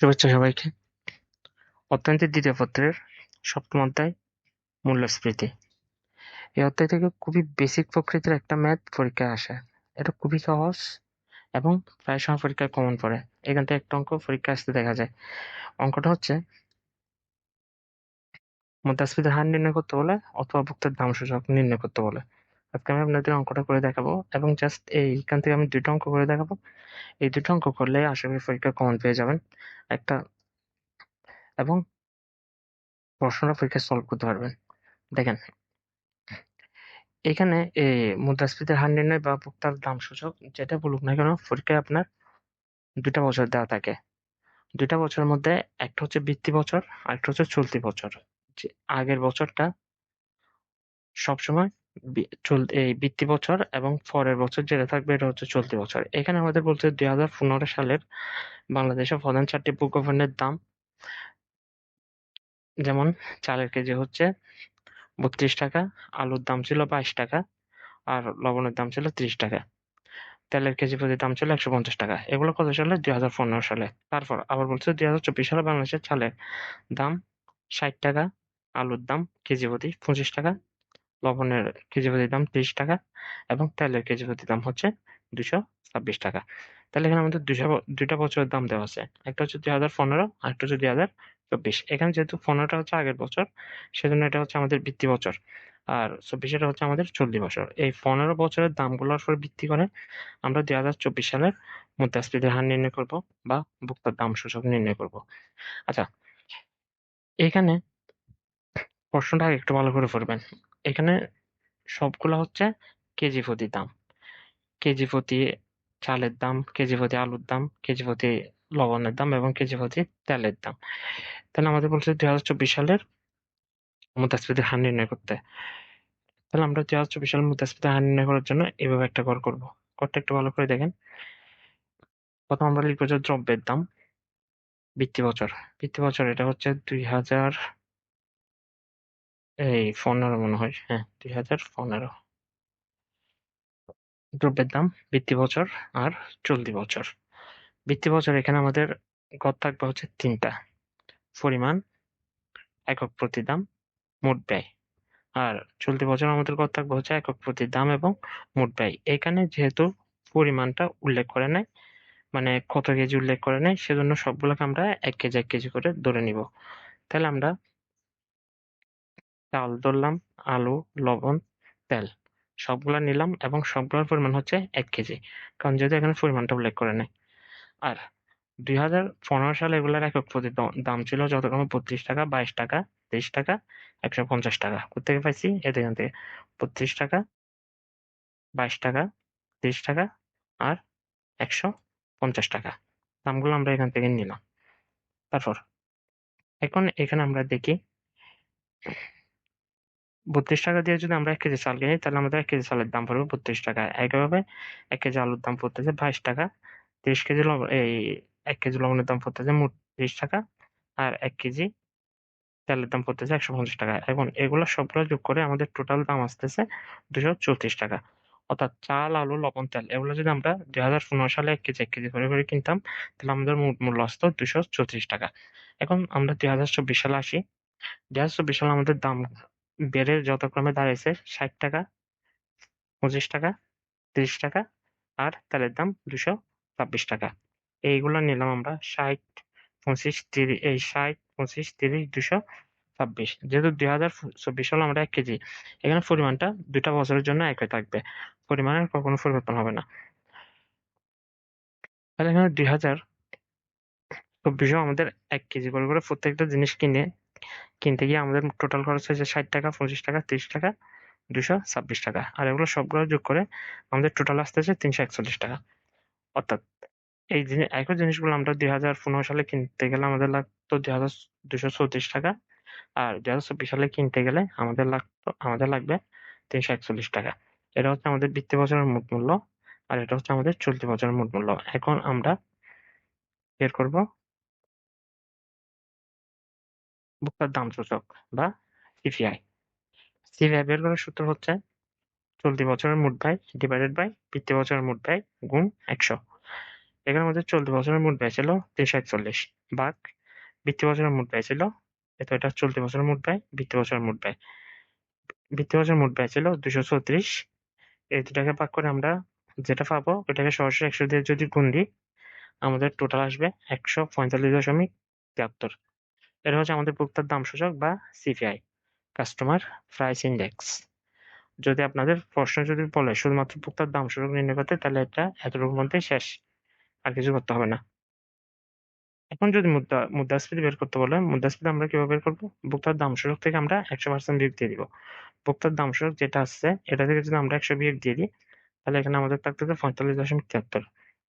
শুভেচ্ছা সবাইকে। অর্থনীতির দ্বিতীয় পত্রের সপ্তম অধ্যায়, মূল্যস্ফীতি। এই অধ্যায় থেকে খুবই বেসিক প্রকৃতির একটা ম্যাথ পরীক্ষায় আসে। এটা খুবই সহজ এবং প্রায় সময় পরীক্ষায় কমন পড়ে। এখান থেকে একটা অঙ্ক পরীক্ষা আসতে দেখা যায়। অঙ্কটা হচ্ছে, মুদ্রাস্ফীতির হার নির্ণয় করতে বলে অথবা ভুক্তের দাম সূচক নির্ণয় করতে বলে। আজকে আমি আপনাদের অঙ্কটা করে দেখাবো এবং জাস্ট এইখান থেকে আমি দুটো অঙ্ক করে দেখাবো। এই দুটো অঙ্ক করলে আশা করি পরীক্ষা কমন পেয়ে যাবেন। একটা, এবং প্রশ্নটা পরীক্ষা সলভ করতে পারবেন। দেখেন, এখানে এই মুদ্রাস্ফীতির হার নির্ণয় বা ভোক্তার দাম সূচক যেটা বলুক না কেন, পরীক্ষায় আপনার দুটা বছর দেওয়া থাকে। দুটা বছরের মধ্যে একটা হচ্ছে বৃত্তি বছর আর একটা হচ্ছে চলতি বছর। যে আগের বছরটা সবসময় এই বৃত্তি বছর এবং পরের বছর যেটা থাকবে এটা হচ্ছে চলতি বছর। এখানে আমাদের বলছে দুই হাজার পনেরো সালের বাংলাদেশের প্রধান চারটি ভোগ্যপণ্যের দাম। যেমন চালের কেজি হচ্ছে বত্রিশ টাকা, আলুর দাম ছিল বাইশ টাকা, আর লবণের দাম ছিল ত্রিশ টাকা। তেলের কেজি প্রতি দাম ছিল একশো পঞ্চাশ টাকা। এগুলো কত সালে? দুই হাজার পনেরো সালে। তারপর আবার বলছে দুই হাজার চব্বিশ সালে বাংলাদেশের চালের দাম ষাট টাকা, আলুর দাম কেজি প্রতি পঁচিশ টাকা লবণের কেজি প্রতি দাম ত্রিশ টাকা এবং তেলের কেজি প্রতি দাম হচ্ছে দুশো ছাব্বিশ টাকা। তাহলে এখানে আমাদের দুশো দুইটা বছরের দাম দেওয়া আছে। একটা হচ্ছে দুই হাজার পনেরো আর একটা হচ্ছে দুই হাজার চব্বিশ। এখানে যেহেতু পনেরোটা হচ্ছে আগের বছর, সেজন্য এটা হচ্ছে আমাদের বৃত্তি বছর। আর চব্বিশটা হচ্ছে আমাদের চল্লিশ বছর। এই পনেরো বছরের দামগুলোর উপর ভিত্তি করে আমরা দুই হাজার চব্বিশ সালের মুদ্রাস্ফীতির হার নির্ণয় করব বা ভোক্তার দাম সূচক নির্ণয় করব। আচ্ছা এখানে প্রশ্নটা একটু ভালো করে পড়বেন। এখানে সবগুলো হচ্ছে কেজি প্রতি দাম। কেজি প্রতি চালের দাম, কেজি প্রতি আলুর দাম, কেজি প্রতি লবণের দাম এবং কেজি প্রতি তেলের দাম। তাহলে আমাদের বলছে দুই হাজার চব্বিশ সালের মুদ্রাস্ফীতির হার নির্ণয় করতে। তাহলে আমরা দুই হাজার চব্বিশ সালের মুদ্রাস্ফীতির হার নির্ণয় করার জন্য এভাবে একটা কর করব। করটা একটু ভালো করে দেখেন। প্রথম আমরা লিখব যে দ্রব্যের দাম বৃত্তি বছর। বৃত্তি বছর এটা হচ্ছে দুই হাজার এই পনেরো মনে হয় হ্যাঁ দুই হাজার পনেরো। দ্রব্যের দাম, বৃত্তি বছর আর চলতি বছর। বৃত্তি বছর এখানে আমাদের গড় থাকবে হচ্ছে তিনটা। পরিমাণ, একক প্রতি দাম, মোট ব্যয়। আর চলতি বছর আমাদের গড় থাকবে হচ্ছে একক প্রতি দাম এবং মোট ব্যয়। এখানে যেহেতু পরিমাণটা উল্লেখ করে নাই মানে কত কেজি উল্লেখ করে নাই, সেজন্য সবগুলোকে আমরা এক কেজি এক কেজি করে ধরে নিব। তাহলে আমরা চাল ধরলাম, আলু, লবণ, তেল। সবগুলা নিলাম এবং সবগুলোর পরিমাণ হচ্ছে এক কেজি। কারণ যেহেতু এখানে পরিমাণটা উল্লেখ করে নেই। আর দুই হাজার পনেরো সালে এগুলোর একক প্রতি দাম ছিল যথাক্রমে বত্রিশ টাকা, বাইশ টাকা, তেইশ টাকা, একশো পঞ্চাশ টাকা। কোথেকে পাইছি? এতে এখান থেকে বত্রিশ টাকা, বাইশ টাকা, তেইশ টাকা আর একশো পঞ্চাশ টাকা। দামগুলো আমরা এখান থেকে নিলাম। তারপর, এখন এখানে আমরা দেখি বত্রিশ টাকা দিয়ে যদি আমরা এক কেজি চাল কিনি, তাহলে আমাদের এক কেজি চালের দাম পড়বে বত্রিশ টাকা। একইভাবে এক কেজি আলুর দাম পড়তেছে বাইশ টাকা, তিরিশ কেজি লবণ এই এক কেজি লবণের দাম পড়তেছে মোট তিরিশ টাকা, আর এক কেজি তেলের দাম পড়তেছে একশো পঞ্চাশ টাকা। এখন এগুলো সবগুলো যোগ করে আমাদের টোটাল দাম আসতেছে দুশো চৌত্রিশ টাকা। অর্থাৎ চাল, আলু, লবণ, তেল, এগুলো যদি আমরা দুই হাজার পনেরো সালে এক কেজি এক কেজি করে করে কিনতাম, তাহলে আমাদের মোট মূল্য আসতো দুশো চৌত্রিশ টাকা। এখন আমরা দুই হাজার চব্বিশ সালে আসি। দুই হাজার চব্বিশ সালে আমাদের দাম বেড়ে যথাক্রমে দাঁড়িয়েছে ষাট টাকা, পঁচিশ টাকা, তিরিশ টাকা আর তেলের দাম দুশো ছাব্বিশ টাকা। এইগুলো নিলাম আমরা ষাট, পঁচিশ, তিরিশ, এই ষাট, পঁচিশ, তিরিশ, দুশো ছাব্বিশ। যেহেতু দুই হাজার চব্বিশ সালে আমরা এক কেজি, এখানে পরিমাণটা দুটা বছরের জন্য একই থাকবে। পরিমাণের কখনো পরিবর্তন হবে না। তাহলে এখানে দুই হাজার চব্বিশেও আমাদের এক কেজি। করে করে প্রত্যেকটা জিনিস কিনে কিনতে গিয়ে আমাদের টোটাল খরচ হয়েছে ষাট টাকা, পঁচিশ টাকা, তিরিশ টাকা, দুশো ছাব্বিশ টাকা। আর এগুলো সবগুলো যোগ করে আমাদের টোটাল আসতেছে তিনশো একচল্লিশ টাকা। অর্থাৎ এই জিনিস একই জিনিসগুলো আমরা দুই হাজার পনেরো সালে কিনতে গেলে আমাদের লাগতো দুই হাজার দুশো চৌত্রিশ টাকা। আর দুই হাজার চব্বিশ সালে কিনতে গেলে আমাদের লাগতো, আমাদের লাগবে তিনশো একচল্লিশ টাকা। এটা হচ্ছে আমাদের বৃত্তি বছরের মোট মূল্য, আর এটা হচ্ছে আমাদের চলতি বছরের মোট মূল্য। এখন আমরা বের করব ভোক্তার দাম সূচক বা সিপিআই সিপিআই বের করার সূত্র হচ্ছে চলতি বছরের মোট ব্যয় ডিভাইডেড বাই বৃত্তি বছরের মোট ব্যয় গুণ একশো। এখানে আমাদের চলতি বছরের মোট ব্যয় ছিল তিনশো একচল্লিশ। ভাগ বৃত্তি বছরের মোট ব্যয় ছিল, এতো এটা চলতি বছরের মোট ব্যয়, বৃত্তি বছরের মোট ব্যয়। বৃত্তি বছরের মোট ব্যয় ছিল দুশো চৌত্রিশ এই দুটাকে ভাগ করে আমরা যেটা পাবো ওটাকে সরাসরি একশো দিয়ে যদি গুণ দিই, আমাদের টোটাল আসবে একশো পঁয়তাল্লিশ দশমিক তিয়াত্তর। এটা হচ্ছে আমাদের ভোক্তার দাম সূচক বা সিপিআই কাস্টমার প্রাইস ইন্ডেক্স যদি আপনাদের প্রশ্ন যদি বলে, শুধুমাত্র ভোক্তার দাম সূচক নির্ণয় করতে, তাহলে এটা এতটুকুর মধ্যে শেষ, আর কিছু করতে হবে না। এখন যদি মুদ্রা, মুদ্রাস্ফীতি বের করতে বলে মুদ্রাস্ফীতি আমরা কীভাবে বের করব? ভোক্তার দাম সূচক থেকে আমরা একশো পার্সেন্ট বিয়োগ দিয়ে দিব। ভোক্তার দাম সূচক যেটা আসছে, এটা থেকে যদি আমরা একশো বিয়োগ দিয়ে দিই, তাহলে এখানে আমাদের থাকতেছে পঁয়তাল্লিশ দশমিক তিয়াত্তর,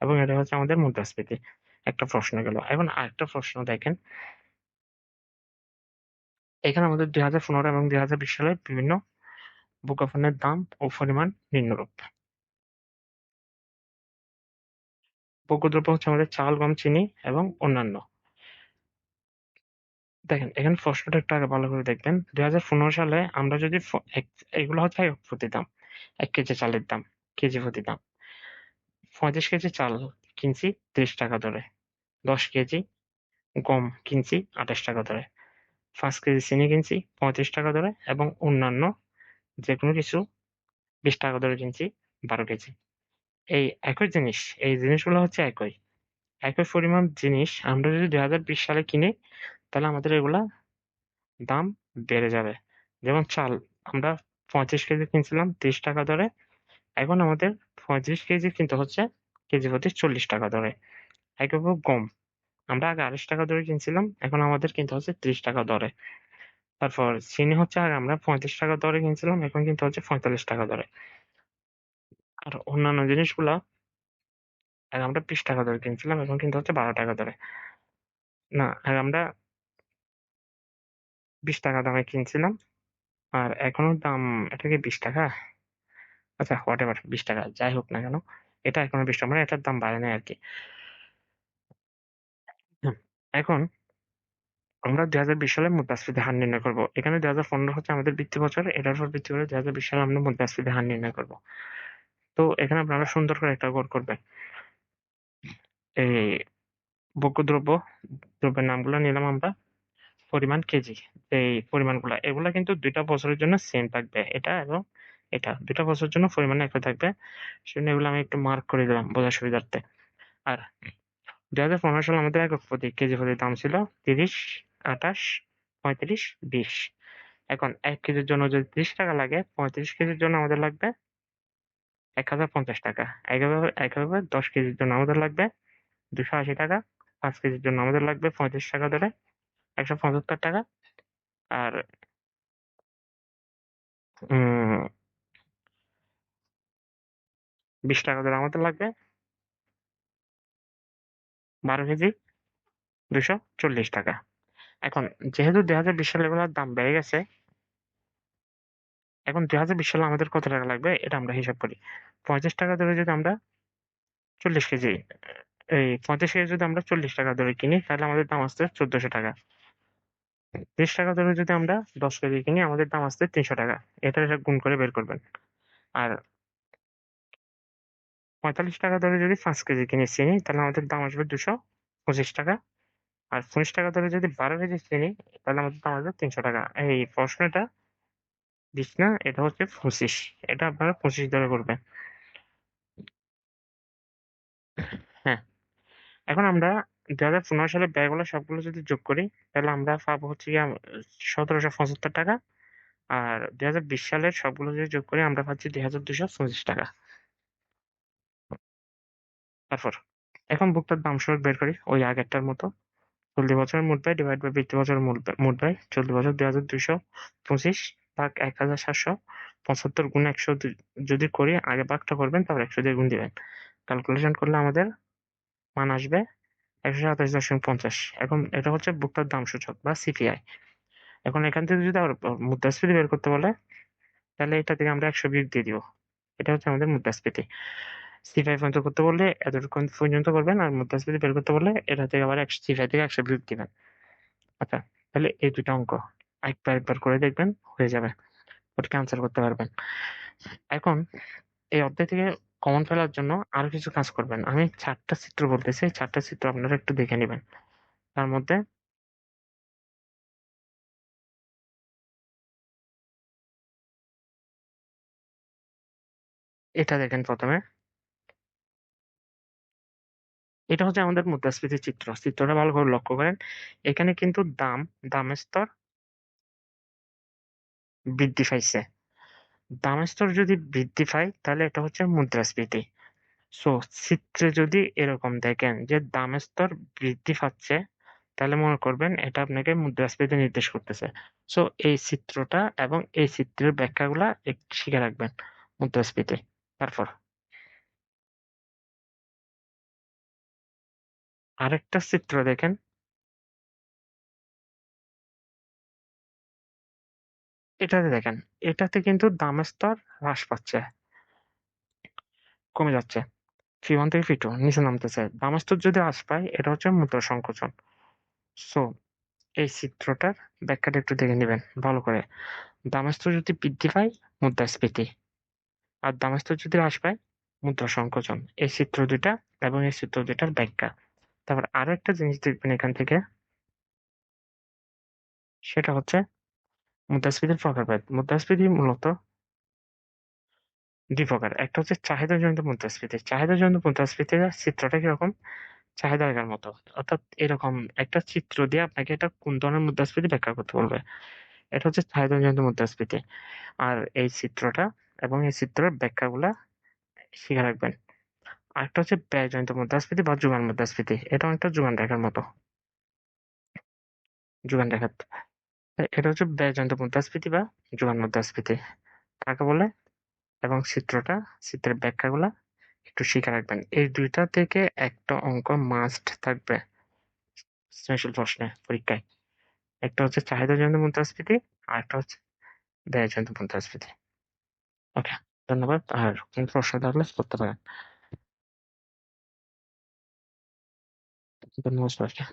এবং এটা হচ্ছে আমাদের মুদ্রাস্ফীতি। একটা প্রশ্ন গেল। এখন আরেকটা প্রশ্ন দেখেন। এখানে আমাদের দুই হাজার পনেরো এবং দুই হাজার বিশ সালের বিভিন্ন ভোগ্যপণ্যের দাম ও পরিমাণ নিম্নরূপ। ভোগ্যদ্রব্য হচ্ছে আমাদের চাল, গম, চিনি এবং অন্যান্য। দেখেন, এখানে প্রশ্নটা একটু আগে ভালো করে দেখবেন। দুই হাজার পনেরো সালে আমরা যদি এগুলো হচ্ছে এক প্রতি দাম, এক কেজি চালের দাম, কেজি প্রতি দাম। পঁয়ত্রিশ কেজি চাল কিনছি ত্রিশ টাকা ধরে দশ কেজি গম কিনছি আঠাশ টাকা দরে। পাঁচ কেজি চিনি কিনছি, পঁয়ত্রিশ টাকা দরে এবং অন্যান্য যে কোনো কিছু বিশ টাকা দরে কিনছি, বারো কেজি। এই একই জিনিস, এই জিনিসগুলো হচ্ছে একই। একই পরিমাণ জিনিস আমরা যদি দুই হাজার বিশ সালে কিনি, তাহলে আমাদের এগুলা দাম বেড়ে যাবে। যেমন চাল, আমরা পঁয়ত্রিশ কেজি কিনছিলাম তিরিশ টাকা দরে এখন আমাদের পঁয়ত্রিশ কেজি কিনতে হচ্ছে কেজি প্রতি চল্লিশ টাকা দরে একইভাবে গম আমরা আগে আড়াইশ টাকা দরে কিনছিলাম, এখন আমাদের কিনতে হচ্ছে ত্রিশ টাকা দরে। তারপর চিনি হচ্ছে আগে আমরা পঁয়ত্রিশ টাকা দরে কিনছিলাম, এখন কিনতে হচ্ছে পঁয়তাল্লিশ টাকা দরে। আর অন্যান্য জিনিসগুলা, আগে আমরা বিশ টাকা দরে কিনছিলাম, এখন কিনতে হচ্ছে বারো টাকা দরে। না, আগে আমরা বিশ টাকা দামে কিনছিলাম, আর এখনও দাম, এটা কি বিশ টাকা? আচ্ছা হোয়াট এভার বিশ টাকা, যাই হোক না কেন, এটা এখনও বিশ টাকা মানে এটার দাম বাড়ে নাই আর কি। এখন আমরা দুই হাজার বিশ সালে মুদ্রাস্ফীতি হার নির্ণয় করব। এখানে দুই হাজার পনেরো হচ্ছে আমাদের বৃত্তি বছর। এটার উপর ভিত্তি করে দুই হাজার বিশ সালে আমরা মুদ্রাস্ফীতি হার নির্ণয় করব। তো এখানে আপনারা সুন্দর করে একটা গড় করবেন। এই ভোগ্যদ্রব্য দ্রব্যের নামগুলো নিলাম আমরা। পরিমাণ কেজি, এই পরিমাণগুলো, এগুলা কিন্তু দুইটা বছরের জন্য সেম থাকবে। এটা এবং এটা, দুইটা বছরের জন্য পরিমাণ একই থাকবে। সেজন্য এগুলো আমি একটু মার্ক করে দিলাম বোঝার সুবিধার্থে। আর দুই হাজার পনেরো সালে আমাদের একক প্রতি কেজি প্রতি দাম ছিল তিরিশ, আঠাশ, পঁয়ত্রিশ, বিশ। এখন এক কেজির জন্য যদি তিরিশ টাকা লাগে, পঁয়ত্রিশ কেজির জন্য আমাদের লাগবে এক হাজার পঞ্চাশ টাকা। একইভাবে একইভাবে দশ কেজির জন্য আমাদের লাগবে দুশো আশি টাকা। পাঁচ কেজির জন্য আমাদের লাগবে পঁয়ত্রিশ টাকা ধরে একশো পঁচাত্তর টাকা। আর বিশ টাকা ধরে আমাদের লাগবে বারো কেজি দুশো চল্লিশ টাকা। এখন, যেহেতু দুই হাজার বিশ সালে এগুলোর দাম বেড়ে গেছে, এখন দুই হাজার বিশ সালে আমাদের কত টাকা লাগবে, এটা আমরা হিসাব করি। পঁয়ত্রিশ টাকা ধরে যদি আমরা চল্লিশ কেজি, এই পঁয়ত্রিশ কেজি যদি আমরা চল্লিশ টাকা ধরে কিনি, তাহলে আমাদের দাম আসছে চোদ্দশো টাকা। তিরিশ টাকা ধরে যদি আমরা দশ কেজি কিনি, আমাদের দাম আসছে তিনশো টাকা। এটা গুণ করে বের করবেন। আর পঁয়তাল্লিশ টাকা ধরে যদি পাঁচ কেজি কিনে চিনি, তাহলে আমাদের দাম আসবে দুশো পঁচিশ টাকা। আর পঁচিশ টাকা ধরে যদি বারো কেজি চিনি, তাহলে আমাদের দাম আসবে তিনশো টাকা। এই প্রশ্নটা বিশ না, এটা হচ্ছে পঁচিশ। এটা আপনারা পঁচিশ ধরে করবেন। হ্যাঁ। এখন আমরা দুই হাজার পনেরো সালে ব্যয়গুলো সবগুলো যদি যোগ করি, তাহলে আমরা পাবো হচ্ছে গিয়ে সতেরোশো পঁচাত্তর টাকা। আর দুই হাজার বিশ সালের সবগুলো যদি যোগ করি, আমরা পাচ্ছি দুই হাজার দুশো পঁচিশ টাকা। তারপর, এখন ভোক্তার দাম সূচক বের করি ওই আগেরটার মতো। চলতি বছরের মোট ব্যয় ডিভাইড বাই বৃত্তি বছরের মোট ব্যয়- চলতি বছর দুই হাজার দুইশো পঁচিশ ভাগ এক হাজার সাতশো পঁচাত্তর গুণ একশো যদি করি, আগে ভাগটা করবেন, তারপর একশো দিয়ে গুণ দিবেন। ক্যালকুলেশন করলে আমাদের মান আসবে একশো সাতাশ দশমিক পঞ্চাশ। এখন এটা হচ্ছে ভোক্তার দাম সূচক বা সিপিআই এখন এখান থেকে যদি আবার মুদ্রাস্ফীতি বের করতে বলে, তাহলে এটা থেকে আমরা একশো বিয়োগ দিয়ে দিব। এটা হচ্ছে আমাদের মুদ্রাস্ফীতি। সিপিআই পর্যন্ত করতে বললে এতটুকু পর্যন্ত করবেন আর মুদ্রাস্ফীতি বের করতে বললে, এটা থেকে আবার একশো সিপিআই থেকে একশো বিয়োগ দিবেন। আচ্ছা তাহলে এই দুটো অঙ্ক একবার একবার করে দেখবেন, হয়ে যাবে। ওটাকে আনসার করতে পারবেন। এখন এই অধ্যায় থেকে কমন ফেলার জন্য আরও কিছু কাজ করবেন। আমি চারটা চিত্র বলতেছি চারটা চিত্র আপনারা একটু দেখে নেবেন। তার মধ্যে এটা দেখেন প্রথমে। এটা হচ্ছে আমাদের মুদ্রাস্ফীতির চিত্র। চিত্রটা ভালো করে লক্ষ্য করেন। এখানে কিন্তু দাম, দামের স্তর বৃদ্ধি পাইছে। দামের স্তর যদি বৃদ্ধি পায়, তাহলে এটা হচ্ছে মুদ্রাস্ফীতি। সো চিত্রে যদি এরকম দেখেন যে দামের স্তর বৃদ্ধি পাচ্ছে, তাহলে মনে করবেন এটা আপনাকে মুদ্রাস্ফীতি নির্দেশ করতেছে। সো এই চিত্রটা এবং এই চিত্রের ব্যাখ্যাগুলা শিখে রাখবেন মুদ্রাস্ফীতি। তারপর আরেকটা চিত্র দেখেন। এটাতে দেখেন, এটাতে কিন্তু দামের স্তর হ্রাস পাচ্ছে। কমে যাচ্ছে। ফি ওয়ান থেকে ফি টু নিচে নামতেছে। দামের স্তর যদি হ্রাস পায়, এটা হচ্ছে মুদ্রা সংকোচন। সো, এই চিত্রটার ব্যাখ্যাটা একটু দেখে নেবেন, ভালো করে। দামের স্তর যদি বৃদ্ধি পায়, মুদ্রাস্ফীতি। আর দামের স্তর যদি হ্রাস পায়, মুদ্রা সংকোচন। এই চিত্র দুইটা এবং এই চিত্র দুইটার ব্যাখ্যা। তারপর আরও একটা জিনিস দেখবেন এখান থেকে। সেটা হচ্ছে মুদ্রাস্ফীতির প্রকারভেদ। মুদ্রাস্ফীতি মূলত দুই প্রকার একটা হচ্ছে চাহিদাজনিত মুদ্রাস্ফীতি। চাহিদাজনিত মুদ্রাস্ফীতির চিত্রটা কীরকম? চাহিদা মতো। অর্থাৎ এরকম একটা চিত্র দিয়ে আপনাকে এটা কোন ধরনের মুদ্রাস্ফীতি ব্যাখ্যা করতে বলবে? এটা হচ্ছে চাহিদাজনিত মুদ্রাস্ফীতি। আর এই চিত্রটা এবং এই চিত্রের ব্যাখ্যাগুলা শিখে রাখবেন। আরেকটা হচ্ছে ব্যয়জনিত মুদ্রাস্ফীতি বা যোগান মুদ্রাস্ফীতি এটা অনেকটা যোগান রেখার মতো। যোগান রেখা এটা হচ্ছে ব্যয়জনিত মুদ্রাস্ফীতি বা যোগান মুদ্রাস্ফীতি কাকে বলে? এবং চিত্রটা, চিত্রের ব্যাখ্যাগুলা একটু শিখে রাখবেন। এই দুইটা থেকে একটা অঙ্ক মাস্ট থাকবে সৃজনশীল প্রশ্নে পরীক্ষায়। একটা হচ্ছে চাহিদাজনিত মুদ্রাস্ফীতি আর একটা হচ্ছে ব্যয়জনিত মুদ্রাস্ফীতি ওকে, ধন্যবাদ। আর কোনো প্রশ্ন থাকলে করতে পারেন ধন্যবাদ সবাইকে